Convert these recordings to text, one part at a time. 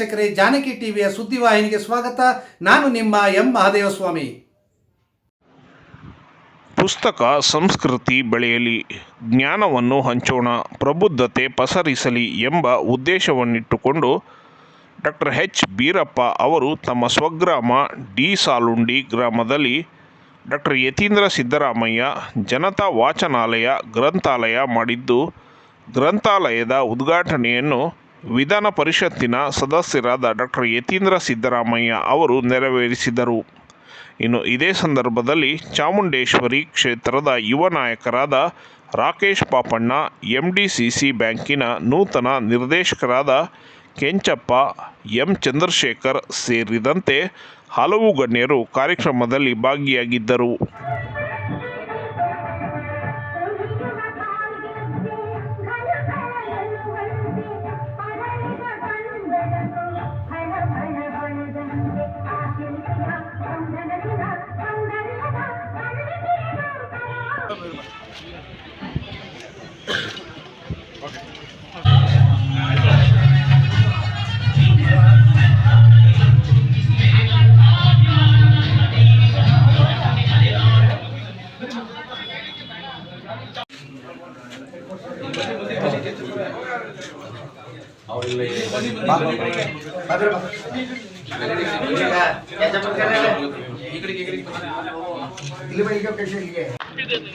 ವೀಕ್ಷಕರೇ ಜಾನಕಿ ಟಿವಿಯ ಸುದ್ದಿವಾಹಿನಿಗೆ ಸ್ವಾಗತ. ನಾನು ನಿಮ್ಮ ಎಂ ಮಹಾದೇವಸ್ವಾಮಿ. ಪುಸ್ತಕ ಸಂಸ್ಕೃತಿ ಬೆಳೆಯಲಿ, ಜ್ಞಾನವನ್ನು ಹಂಚೋಣ, ಪ್ರಬುದ್ಧತೆ ಪಸರಿಸಲಿ ಎಂಬ ಉದ್ದೇಶವನ್ನಿಟ್ಟುಕೊಂಡು ಡಾಕ್ಟರ್ ಎಚ್. ಬೀರಪ್ಪ ಅವರು ತಮ್ಮ ಸ್ವಗ್ರಾಮ ಡಿ. ಸಾಲುಂಡಿ ಗ್ರಾಮದಲ್ಲಿ ಡಾಕ್ಟರ್ ಯತೀಂದ್ರ ಸಿದ್ದರಾಮಯ್ಯ ಜನತಾ ವಾಚನಾಲಯ ಗ್ರಂಥಾಲಯ ಮಾಡಿದ್ದು, ಗ್ರಂಥಾಲಯದ ಉದ್ಘಾಟನೆಯನ್ನು ವಿಧಾನ ಪರಿಷತ್ತಿನ ಸದಸ್ಯರಾದ ಡಾಕ್ಟರ್ ಯತೀಂದ್ರ ಸಿದ್ದರಾಮಯ್ಯ ಅವರು ನೆರವೇರಿಸಿದರು. ಇನ್ನು ಇದೇ ಸಂದರ್ಭದಲ್ಲಿ ಚಾಮುಂಡೇಶ್ವರಿ ಕ್ಷೇತ್ರದ ಯುವ ನಾಯಕರಾದ Rakesh Papanna M D C C ಬ್ಯಾಂಕಿನ ನೂತನ ನಿರ್ದೇಶಕರಾದ ಕೆಂಚಪ್ಪ, ಎಂ ಚಂದ್ರಶೇಖರ್ ಸೇರಿದಂತೆ ಹಲವು ಗಣ್ಯರು ಕಾರ್ಯಕ್ರಮದಲ್ಲಿ ಭಾಗಿಯಾಗಿದ್ದರು.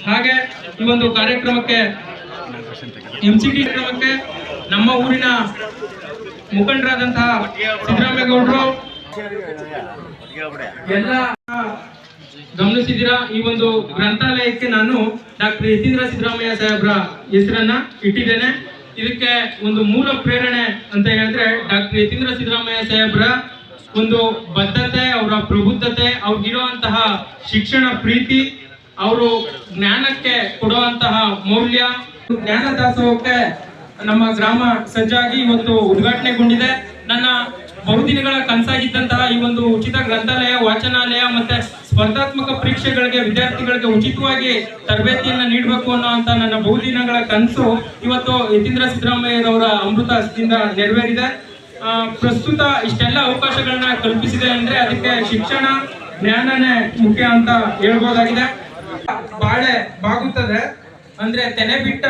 ಹಾಗೆ ಈ ಒಂದು ಕಾರ್ಯಕ್ರಮಕ್ಕೆ ಎಂ ಸಿ ಟಿ ಕಾರ್ಯಕ್ರಮಕ್ಕೆ ನಮ್ಮ ಊರಿನ ಮುಖಂಡರಾದಂತಹ ಸಿದ್ದರಾಮೇಗೌಡರು ಎಲ್ಲ ಗಮನಿಸಿದಿರಾ ಈ ಒಂದು ಗ್ರಂಥಾಲಯಕ್ಕೆ ನಾನು ಡಾಕ್ಟರ್ ಯತೀಂದ್ರ ಸಿದ್ದರಾಮಯ್ಯ ಸಾಹೇಬ್ರ ಹೆಸರನ್ನ ಇಟ್ಟಿದ್ದೇನೆ. ಇದಕ್ಕೆ ಒಂದು ಮೂಲ ಪ್ರೇರಣೆ ಅಂತ ಹೇಳಿದ್ರೆ ಡಾಕ್ಟರ್ ಯತೀಂದ್ರ ಸಿದ್ದರಾಮಯ್ಯ ಸಾಹೇಬ್ರ ಒಂದು ಬದ್ಧತೆ, ಅವರ ಪ್ರಬುದ್ಧತೆ ಅವ್ರಿಗಿರುವಂತಹ ಶಿಕ್ಷಣ ಪ್ರೀತಿ, ಅವರು ಜ್ಞಾನಕ್ಕೆ ಕೊಡುವಂತಹ ಮೌಲ್ಯ. ಜ್ಞಾನ ದಾಸೋಹಕ್ಕೆ ನಮ್ಮ ಗ್ರಾಮ ಸಜ್ಜಾಗಿ ಇವತ್ತು ಉದ್ಘಾಟನೆಗೊಂಡಿದೆ. ನನ್ನ ಬಹುದಿನಗಳ ಕನಸಾಗಿದ್ದಂತಹ ಈ ಒಂದು ಉಚಿತ ಗ್ರಂಥಾಲಯ, ವಾಚನಾಲಯ ಮತ್ತೆ ಸ್ಪರ್ಧಾತ್ಮಕ ಪರೀಕ್ಷೆಗಳಿಗೆ ವಿದ್ಯಾರ್ಥಿಗಳಿಗೆ ಉಚಿತವಾಗಿ ತರಬೇತಿಯನ್ನು ನೀಡಬೇಕು ಅನ್ನುವಂತ ನನ್ನ ಬಹುದಿನಗಳ ಕನಸು ಇವತ್ತು ಯತೀಂದ್ರ ಸಿದ್ದರಾಮಯ್ಯರವರ ಅಮೃತ ಹಸ್ತದಿಂದ ನೆರವೇರಿದೆ ಪ್ರಸ್ತುತ ಇಷ್ಟೆಲ್ಲ ಅವಕಾಶಗಳನ್ನ ಕಲ್ಪಿಸಿದೆ ಅಂದ್ರೆ ಅದಕ್ಕೆ ಶಿಕ್ಷಣ, ಜ್ಞಾನನೇ ಮುಖ್ಯ ಅಂತ ಹೇಳ್ಬೋದಾಗಿದೆ. ಬಾಳೆ ಬಾಗುತ್ತದೆ ಅಂದ್ರೆ ತೆನೆ ಬಿಟ್ಟ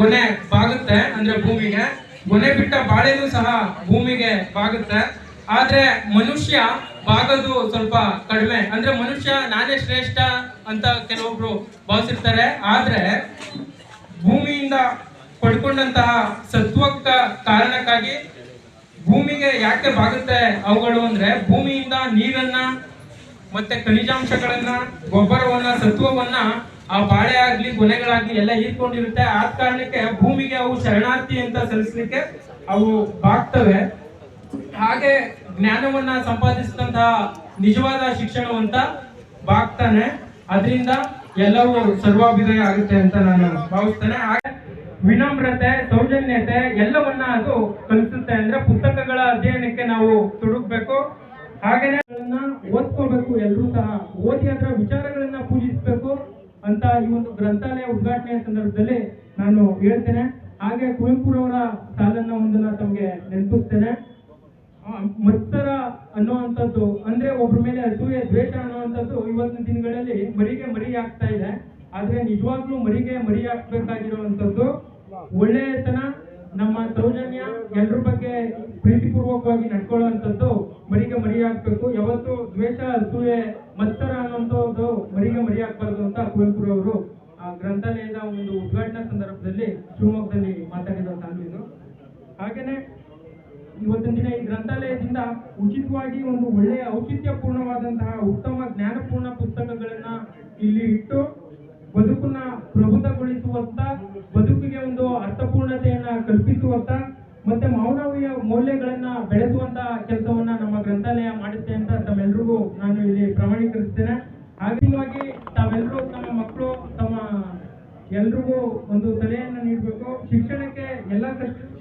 ಗೊನೆ ಬಾಗುತ್ತೆ ಅಂದ್ರೆ ಭೂಮಿಗೆ. ಗೊನೆ ಬಿಟ್ಟ ಬಾಳೆನೂ ಸಹ ಭೂಮಿಗೆ ಬಾಗುತ್ತೆ. ಆದ್ರೆ ಮನುಷ್ಯ ಬಾಗೋದು ಸ್ವಲ್ಪ ಕಡಿಮೆ. ಅಂದ್ರೆ ಮನುಷ್ಯ ನಾನೇ ಶ್ರೇಷ್ಠ ಅಂತ ಕೆಲವೊಬ್ರು ಭಾವಿಸಿರ್ತಾರೆ. ಆದ್ರೆ ಭೂಮಿಯಿಂದ ಪಡ್ಕೊಂಡಂತಹ ಸತ್ವಕ್ಕ ಕಾರಣಕ್ಕಾಗಿ ಭೂಮಿಗೆ ಯಾಕೆ ಬಾಗುತ್ತೆ ಅವುಗಳು ಅಂದ್ರೆ ಭೂಮಿಯಿಂದ ನೀರನ್ನ ಮತ್ತೆ ಖನಿಜಾಂಶಗಳನ್ನ, ಗೊಬ್ಬರವನ್ನ, ಸತ್ವವನ್ನ ಆ ಬಾಳೆ ಆಗ್ಲಿ, ಗೊನೆಗಳಾಗ್ಲಿ ಎಲ್ಲ ಹೀರ್ಕೊಂಡಿರುತ್ತೆ. ಆದ ಕಾರಣಕ್ಕೆ ಭೂಮಿಗೆ ಅವು ಶರಣಾರ್ಥಿ ಅಂತ ಸಲ್ಲಿಸ್ಲಿಕ್ಕೆ ಅವು ಬಾಗ್ತವೆ. ಹಾಗೆ ಜ್ಞಾನವನ್ನ ಸಂಪಾದಿಸಿದಂತಹ ನಿಜವಾದ ಶಿಕ್ಷಣವಂತ ಬಾಗ್ತಾನೆ. ಅದರಿಂದ ಎಲ್ಲವೂ ಸರ್ವಾಭಿದಯ ಆಗುತ್ತೆ ಅಂತ ನಾನು ಭಾವಿಸ್ತೇನೆ. ಹಾಗೆ ವಿನಮ್ರತೆ, ಸೌಜನ್ಯತೆ ಎಲ್ಲವನ್ನ ಅದು ಕಲಿಸುತ್ತೆ ಅಂದ್ರೆ ಪುಸ್ತಕಗಳ ಅಧ್ಯಯನಕ್ಕೆ ನಾವು ತೊಡಗಬೇಕು. ಹಾಗೇನೆ ಅದನ್ನ ಓದ್ಕೋಬೇಕು ಎಲ್ಲರೂ ಸಹ ಓದಿ ಅದರ ವಿಚಾರಗಳನ್ನ ಪೂಜಿಸಬೇಕು ಅಂತ ಈ ಒಂದು ಗ್ರಂಥಾಲಯ ಉದ್ಘಾಟನೆ ಸಂದರ್ಭದಲ್ಲಿ ನಾನು ಹೇಳ್ತೇನೆ. ಹಾಗೆ ಕುವೆಂಪುರವರ ಸಾಲನ್ನ ಒಂದನ್ನ ತಮಗೆ ನೆನಪಿಸ್ತೇನೆ. ಮತ್ಸರ ಅನ್ನುವಂಥದ್ದು, ಅಂದ್ರೆ ಒಬ್ರ ಮೇಲೆ ಅಸೂಯೆ, ದ್ವೇಷ ಅನ್ನುವಂಥದ್ದು ಇವತ್ತಿನ ದಿನಗಳಲ್ಲಿ ಮರಿಗೆ ಮರಿ ಆಗ್ತಾ ಇದೆ. ಆದ್ರೆ ನಿಜವಾಗ್ಲೂ ಮರಿಗೆ ಮರಿ ಹಾಕ್ಬೇಕಾಗಿರುವಂಥದ್ದು ಒಳ್ಳೆಯತನ, ನಮ್ಮ ಸೌಜನ್ಯ ಎಲ್ಲರ ಬಗ್ಗೆ ಪ್ರೀತಿಪೂರ್ವಕವಾಗಿ ನಡ್ಕೊಳ್ಳುವಂಥದ್ದು ಮರಿಗೆ ಮರಿ ಹಾಕ್ಬೇಕು ಯಾವತ್ತು ದ್ವೇಷ, ಅಸೂಯೆ, ಮತ್ಸರ ಅನ್ನುವಂಥದ್ದು ಮರಿಗೆ ಮರಿ ಹಾಕ್ಬಾರ್ದು ಅಂತ ಕುವೆಂಪುರವರು ಆ ಗ್ರಂಥಾಲಯದ ಒಂದು ಉದ್ಘಾಟನಾ ಸಂದರ್ಭದಲ್ಲಿ ಶಿವಮೊಗ್ಗದಲ್ಲಿ ಇವತ್ತಿನ ದಿನ ಈ ಗ್ರಂಥಾಲಯದಿಂದ ಉಚಿತವಾಗಿ ಒಂದು ಒಳ್ಳೆಯ ಔಚಿತ್ಯಪೂರ್ಣವಾದಂತಹ ಉತ್ತಮ ಜ್ಞಾನಪೂರ್ಣ ಪುಸ್ತಕಗಳನ್ನ ಇಲ್ಲಿ ಇಟ್ಟು ಬದುಕನ್ನ ಪ್ರಬುದ್ಧಗೊಳಿಸುವತ್ತ, ಬದುಕಿಗೆ ಒಂದು ಅರ್ಥಪೂರ್ಣತೆಯನ್ನ ಕಲ್ಪಿಸುವತ್ತ, ಮತ್ತೆ ಮಾನವೀಯ ಮೌಲ್ಯಗಳನ್ನ ಬೆಳೆಸುವಂತ ಕೆಲಸವನ್ನ ನಮ್ಮ ಗ್ರಂಥಾಲಯ ಮಾಡುತ್ತೆ ಅಂತ ತಮ್ಮೆಲ್ರಿಗೂ ನಾನು ಇಲ್ಲಿ ಪ್ರಮಾಣೀಕರಿಸ್ತೇನೆ. ಹಾಗಾಗಿ ತಾವೆಲ್ಲರೂ ತಮ್ಮ ಮಕ್ಕಳು ಎಲ್ರಿಗೂ ಒಂದು ಸಲಹೆಯನ್ನು ನೀಡಬೇಕು. ಶಿಕ್ಷಣಕ್ಕೆ ಎಲ್ಲ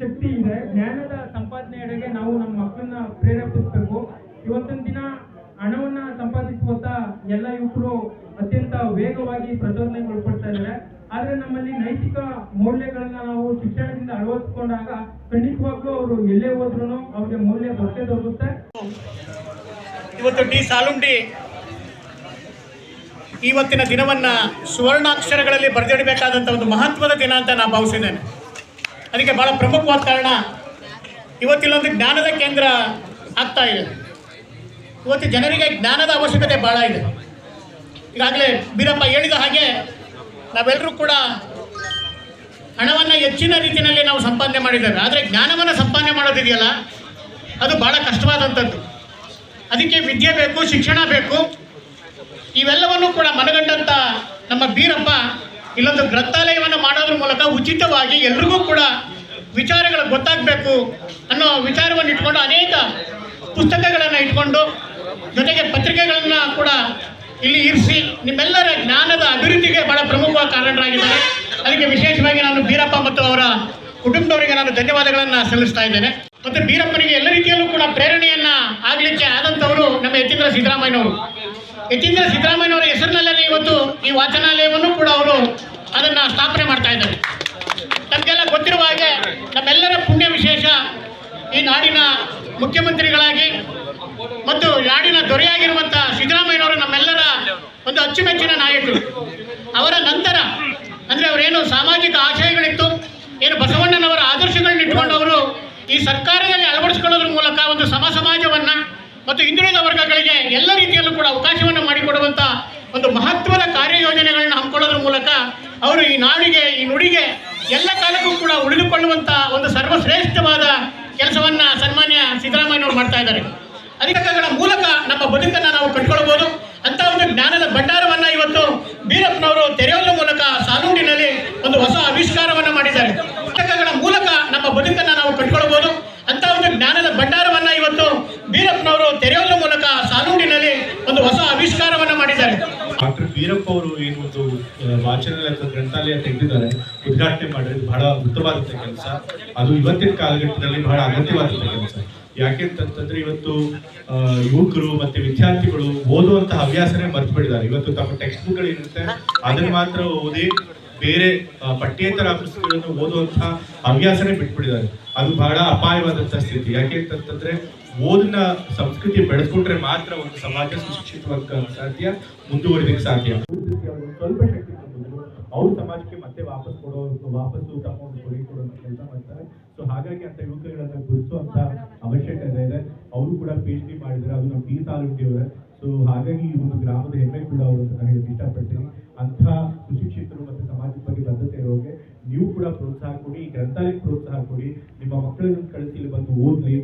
ಶಕ್ತಿ ಇದೆ. ಜ್ಞಾನದ ಸಂಪಾದನೆಯೆಡೆಗೆ ನಾವು ನಮ್ಮ ಮಕ್ಕಳನ್ನ ಪ್ರೇರೇಪಿಸಬೇಕು. ಇವತ್ತಿನ ದಿನ ಹಣವನ್ನ ಸಂಪಾದಿಸುವತ್ತ ಎಲ್ಲ ಯುವಕರು ಅತ್ಯಂತ ವೇಗವಾಗಿ ಪ್ರಚೋದನೆಗೊಳಪಡ್ತಾ ಇದ್ದಾರೆ. ಆದ್ರೆ ನಮ್ಮಲ್ಲಿ ನೈತಿಕ ಮೌಲ್ಯಗಳನ್ನ ನಾವು ಶಿಕ್ಷಣದಿಂದ ಅಳವಡಿಸಿಕೊಂಡಾಗ ಖಂಡಿತವಾಗ್ಲೂ ಅವರು ಎಲ್ಲೇ ಹೋದ್ರು ಅವ್ರಿಗೆ ಮೌಲ್ಯ ಬರ್ತೇ ದೊರಕುತ್ತೆ ಇವತ್ತು ಡಿ ಸಾಲುಂಡಿ ಇವತ್ತಿನ ದಿನವನ್ನು ಸುವರ್ಣಾಕ್ಷರಗಳಲ್ಲಿ ಬರೆದಿಡಬೇಕಾದಂಥ ಒಂದು ಮಹತ್ವದ ದಿನ ಅಂತ ನಾನು ಭಾವಿಸಿದ್ದೇನೆ. ಅದಕ್ಕೆ ಭಾಳ ಪ್ರಮುಖವಾದ ಕಾರಣ ಇವತ್ತಿಲ್ಲೊಂದು ಜ್ಞಾನದ ಕೇಂದ್ರ ಆಗ್ತಾ ಇದೆ. ಇವತ್ತು ಜನರಿಗೆ ಜ್ಞಾನದ ಅವಶ್ಯಕತೆ ಭಾಳ ಇದೆ. ಈಗಾಗಲೇ ಬೀರಪ್ಪ ಹೇಳಿದ ಹಾಗೆ ನಾವೆಲ್ಲರೂ ಕೂಡ ಹಣವನ್ನು ಹೆಚ್ಚಿನ ರೀತಿಯಲ್ಲಿ ನಾವು ಸಂಪಾದನೆ ಮಾಡಿದ್ದೇವೆ. ಆದರೆ ಜ್ಞಾನವನ್ನು ಸಂಪಾದನೆ ಮಾಡೋದಿದೆಯಲ್ಲ, ಅದು ಭಾಳ ಕಷ್ಟವಾದಂಥದ್ದು. ಅದಕ್ಕೆ ವಿದ್ಯೆ ಬೇಕು, ಶಿಕ್ಷಣ ಬೇಕು. ಇವೆಲ್ಲವನ್ನು ಕೂಡ ಮನಗಂಡಂತ ನಮ್ಮ ಬೀರಪ್ಪ ಇಲ್ಲೊಂದು ಗ್ರಂಥಾಲಯವನ್ನು ಮಾಡೋದ್ರ ಮೂಲಕ ಉಚಿತವಾಗಿ ಎಲ್ರಿಗೂ ಕೂಡ ವಿಚಾರಗಳು ಗೊತ್ತಾಗಬೇಕು ಅನ್ನೋ ವಿಚಾರವನ್ನು ಇಟ್ಕೊಂಡು ಅನೇಕ ಪುಸ್ತಕಗಳನ್ನು ಇಟ್ಕೊಂಡು ಜೊತೆಗೆ ಪತ್ರಿಕೆಗಳನ್ನು ಕೂಡ ಇಲ್ಲಿ ಇರಿಸಿ ನಿಮ್ಮೆಲ್ಲರ ಜ್ಞಾನದ ಅಭಿವೃದ್ಧಿಗೆ ಬಹಳ ಪ್ರಮುಖವಾದ ಕಾರಣರಾಗಿದ್ದಾರೆ. ಅದಕ್ಕೆ ವಿಶೇಷವಾಗಿ ನಾನು ಬೀರಪ್ಪ ಮತ್ತು ಅವರ ಕುಟುಂಬದವರಿಗೆ ನಾನು ಧನ್ಯವಾದಗಳನ್ನು ಸಲ್ಲಿಸ್ತಾ ಇದ್ದೇನೆ. ಮತ್ತು ಬೀರಪ್ಪನಿಗೆ ಎಲ್ಲ ರೀತಿಯಲ್ಲೂ ಕೂಡ ಪ್ರೇರಣೆಯನ್ನ ಆಗಲಿಕ್ಕೆ ಆದಂಥವರು ನಮ್ಮ ಯತೀಂದ್ರ ಸಿದ್ದರಾಮಯ್ಯನವರು. ಯತೀಂದ್ರ ಸಿದ್ದರಾಮಯ್ಯನವರ ಹೆಸರಿನಲ್ಲೇ ಇವತ್ತು ಈ ವಾಚನಾಲಯವನ್ನು ಕೂಡ ಅವರು ಅದನ್ನು ಸ್ಥಾಪನೆ ಮಾಡ್ತಾ ಇದ್ದಾರೆ. ನಮಗೆಲ್ಲ ಗೊತ್ತಿರುವ ಹಾಗೆ ನಮ್ಮೆಲ್ಲರ ಪುಣ್ಯ ವಿಶೇಷ ಈ ನಾಡಿನ ಮುಖ್ಯಮಂತ್ರಿಗಳಾಗಿ ಮತ್ತು ನಾಡಿನ ದೊರೆಯಾಗಿರುವಂಥ ಸಿದ್ದರಾಮಯ್ಯನವರು ನಮ್ಮೆಲ್ಲರ ಒಂದು ಅಚ್ಚುಮೆಚ್ಚಿನ ನಾಯಕರು. ಅವರ ನಂತರ ಅಂದರೆ ಅವರೇನು ಸಾಮಾಜಿಕ ಆಶಯಗಳಿತ್ತು, ಏನು ಬಸವಣ್ಣನವರ ಆದರ್ಶಗಳನ್ನ ಇಟ್ಕೊಂಡು ಅವರು ಈ ಸರ್ಕಾರದಲ್ಲಿ ಅಳವಡಿಸಿಕೊಳ್ಳೋದ್ರ ಮೂಲಕ ಒಂದು ಸಮ ಸಮಾಜವನ್ನ ಮತ್ತು ಹಿಂದುಳಿದ ವರ್ಗಗಳಿಗೆ ಎಲ್ಲ ರೀತಿಯಲ್ಲೂ ಕೂಡ ಅವಕಾಶವನ್ನು ಮಾಡಿಕೊಡುವಂಥ ಒಂದು ಮಹತ್ವದ ಕಾರ್ಯಯೋಜನೆಗಳನ್ನ ಹಮ್ಮಿಕೊಳ್ಳೋದ್ರ ಮೂಲಕ ಅವರು ಈ ನಾಡಿಗೆ, ಈ ನುಡಿಗೆ ಎಲ್ಲ ಕಾಲಕ್ಕೂ ಕೂಡ ಉಳಿದುಕೊಳ್ಳುವಂಥ ಒಂದು ಸರ್ವಶ್ರೇಷ್ಠವಾದ ಕೆಲಸವನ್ನ ಸನ್ಮಾನ್ಯ ಸಿದ್ದರಾಮಯ್ಯನವರು ಮಾಡ್ತಾ ಇದ್ದಾರೆ. ಅಧಿಕಾರಗಳ ಮೂಲಕ ನಮ್ಮ ಬದುಕನ್ನು ನಾವು ಕಟ್ಕೊಳ್ಬೋದು. ಅಂತ ಒಂದು ಜ್ಞಾನದ ಭಂಡಾರವನ್ನ ಇವತ್ತು ಬೀರಪ್ಪನವರು ತೆರೆಯೋದ್ರ ಮೂಲಕ ಸಾಲೂರಿನಲ್ಲಿ ಒಂದು ಹೊಸ ಆವಿಷ್ಕಾರವನ್ನ ಮಾಡಿದ್ದಾರೆ. ಮೂಲಕ ನಮ್ಮ ಬದುಕನ್ನು ನಾವು ಕಟ್ಕೊಳ್ಬೋದು ಅಂತ ಒಂದು ಜ್ಞಾನದ ಭಂಡಾರವನ್ನ ಇವತ್ತು ಬೀರಪ್ಪನವರು ತೆರೆಯುವ ಮೂಲಕ ಸಾಲೂರಿನಲ್ಲಿ ಒಂದು ಹೊಸ ಆವಿಷ್ಕಾರವನ್ನ ಮಾಡಿದ್ದಾರೆ ಬೀರಪ್ಪ ಅವರು ಏನು ಒಂದು ವಾಚನಾಲಯ ಅಥವಾ ಗ್ರಂಥಾಲಯ ತೆಗೆದಿದ್ದಾರೆ, ಉದ್ಘಾಟನೆ ಮಾಡಿರೋದು ಬಹಳ ಉತ್ತಮವಾದಂಥ ಕೆಲಸ. ಅದು ಇವತ್ತಿನ ಕಾಲಘಟ್ಟದಲ್ಲಿ ಬಹಳ ಅಗತ್ಯವಾದಂಥ ಕೆಲಸ. ಯಾಕೆಂತಂತಂದ್ರೆ ಇವತ್ತು ಯುವಕರು ಮತ್ತೆ ವಿದ್ಯಾರ್ಥಿಗಳು ಓದುವಂತಹ ಹವ್ಯಾಸನೇ ಮರ್ತು ಬಿಟ್ಟಿದ್ದಾರೆ. ಇವತ್ತು ತಮ್ಮ ಟೆಕ್ಸ್ಟ್ ಬುಕ್ಗಳು ಇರುತ್ತೆ ಅದನ್ನ ಮಾತ್ರ ಓದಿ ಬೇರೆ ಪಠ್ಯೇತರ ಪುಸ್ತಕಗಳನ್ನು ಓದುವಂತಹ ಹವ್ಯಾಸನೇ ಬಿಟ್ಬಿಟ್ಟಿದ್ದಾರೆ. ಅದು ಬಹಳ ಅಪಾಯವಾದಂತಹ ಸ್ಥಿತಿ. ಯಾಕೆ ಅಂತಂತಂದ್ರೆ ಓದಿನ ಸಂಸ್ಕೃತಿ ಬೆಳೆಸ್ಕೊಂಡ್ರೆ ಮಾತ್ರ ಒಂದು ಸಮಾಜ ಸುಶಿಕ್ಷಿತವಾಗಿ ಸಾಧ್ಯ ಮುಂದುವರಿದಕ್ಕೆ ಸಾಧ್ಯ. ಸ್ವಲ್ಪ ಶಕ್ತಿ ಅವ್ರು ಸಮಾಜಕ್ಕೆ ಮತ್ತೆ ವಾಪಸ್ ಕೊಡೋ, ವಾಪಸ್ಸು ಒಂದು ಕೊಡುಗೆ ಕೊಡುವಂತ ಕೆಲಸ ಮಾಡ್ತಾರೆ. ಸೊ ಹಾಗಾಗಿ ಅಂತ ಯುವಕಗಳನ್ನ ಗುರುತಿಸುವಂತ ಅವಶ್ಯಕತೆ ಇದೆ. ಅವರು ಕೂಡ ಪಿ ಎಚ್ ಡಿ ಮಾಡಿದ್ರೆ ಅದು ನಮ್ಮ ಪಿ ತಾಲೂಕಿಯವರ ಸೊ ಹಾಗಾಗಿ ಈ ಒಂದು ಗ್ರಾಮದ ಹೆಮ್ಮೆ ಕೂಡ ಅವರು ಅಂತ ನಾನು ಹೇಳಿ ಇಷ್ಟಪಡ್ತೀನಿ. ಅಂಥ ಸುಶಿಕ್ಷಿತರು ಮತ್ತೆ ಸಮಾಜದ ಬಗ್ಗೆ ಬದ್ಧತೆ ಇರೋಕೆ ನೀವು ಕೂಡ ಪ್ರೋತ್ಸಾಹ ಕೊಡಿ ಗ್ರಂಥಾಲಯಕ್ಕೆ ಪ್ರೋತ್ಸಾಹ ಕೊಡಿ. ನಿಮ್ಮ ಮಕ್ಕಳನ್ನು ಕಳಿಸಿ ಇಲ್ಲಿ ಬಂದು ಓದಲಿ.